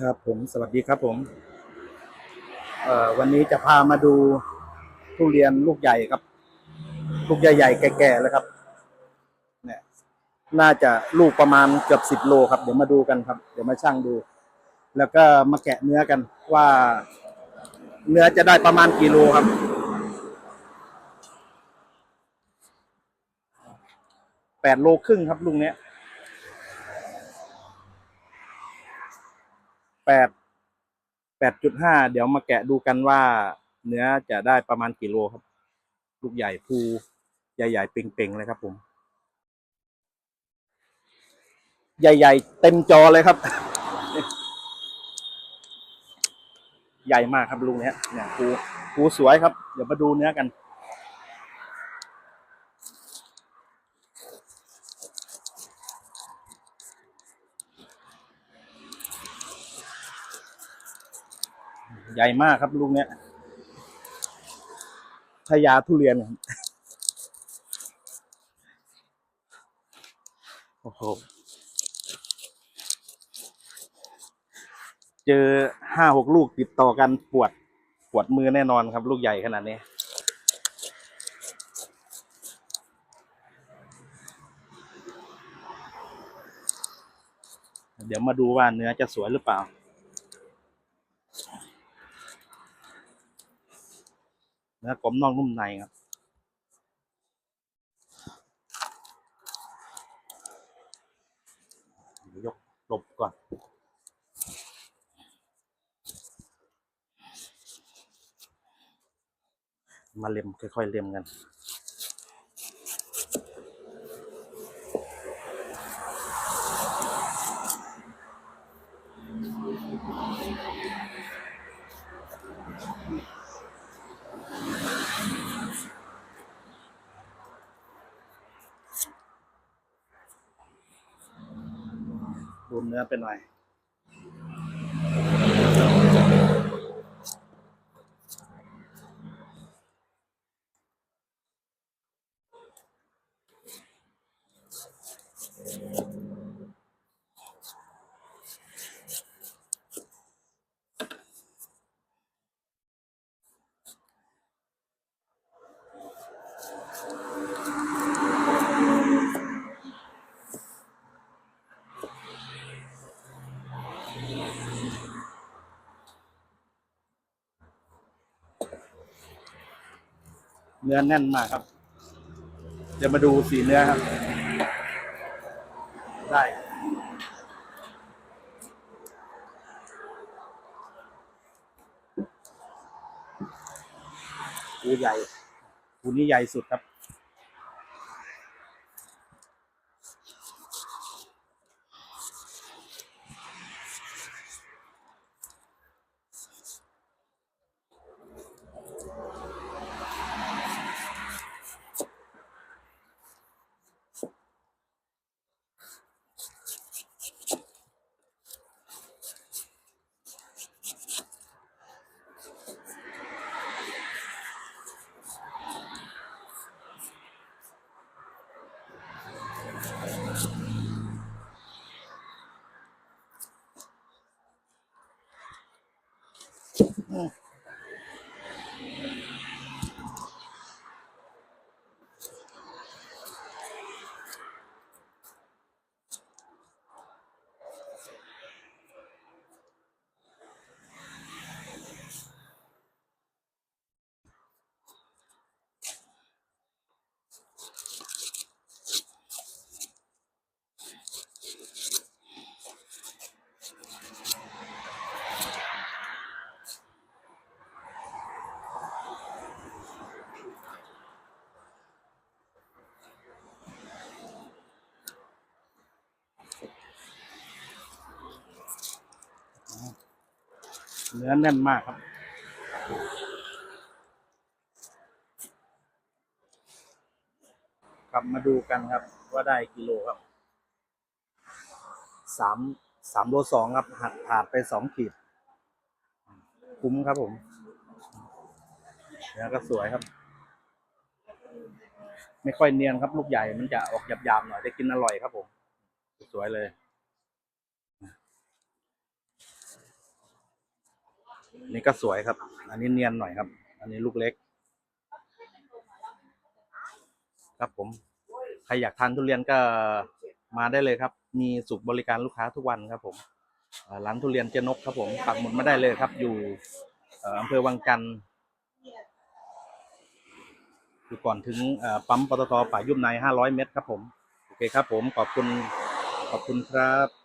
ครับผมสวัสดีครับผมวันนี้จะพามาดูทุเรียนลูกใหญ่ครับ ลูกใหญ่ๆแก่ๆเลยครับเนี่ยน่าจะลูกประมาณเกือบสิบโลครับ เดี๋ยวมาดูกันครับ เดี๋ยวมาชั่งดู แล้วก็มาแกะเนื้อกันว่า เนื้อจะได้ประมาณกี่โลครับแปดโลครึ่งครับลุงเนี้ย แปดแปดจุดห้าเดี๋ยวมาแกะดูกันว่า เนื้อจะได้ประมาณกี่โลครับ ลูกใหญ่ภูใหญ่ๆเป่งๆเลยครับผม ใหญ่ ๆ เต็มจอเลยครับ ใหญ่มากครับลุงเนี้ยเนี่ยภูภูสวยครับ เดี๋ยวมาดูเนื้อกัน ใหญ่มากครับลุงเนี้ยพญาทุเรียนครับโอ้โหเจอห้าหกลูกติดต่อกันปวดปวดมือแน่นอนครับ ลูกใหญ่ขนาดนี้เดี๋ยวมาดูว่าเนื้อจะสวยหรือเปล่า เนื้อกลมนอกนุ่มในครับยวยกหลบก่อนมาเล็มค่อยๆเล็มกัน ดูเนื้อเป็นหน่อย เนื้อแน่นมากครับ เดี๋ยวมาดูสีเนื้อครับ ได้ภูใหญ่ภูนี้ใหญ่สุดครับ Mm. เนื้อแน่นมากครับ กลับมาดูกันครับ ว่าได้กิโลครับสามสามโลสองครับหักผ่านไปสองขีด คุ้มครับผมเนื้อก็สวยครับ ไม่ค่อยเนียนครับ ลูกใหญ่มันจะออกหยาบๆหน่อยได้กินอร่อยครับผม สวยเลย นี่ก็สวยครับ อันนี้เนียนหน่อยครับ อันนี้ลูกเล็ก ครับผม ใครอยากทานทุเรียนก็มาได้เลยครับ มีสุขบริการลูกค้าทุกวันครับ ผมร้านทุเรียนเจนกครับผมปักหมุดมาได้เลยครับ อยู่อำเภอวังจันทร์อยู่ก่อนถึงปั๊มปตทป่ายุบใน500เมตรครับผม โอเคครับผมขอบคุณขอบคุณครับ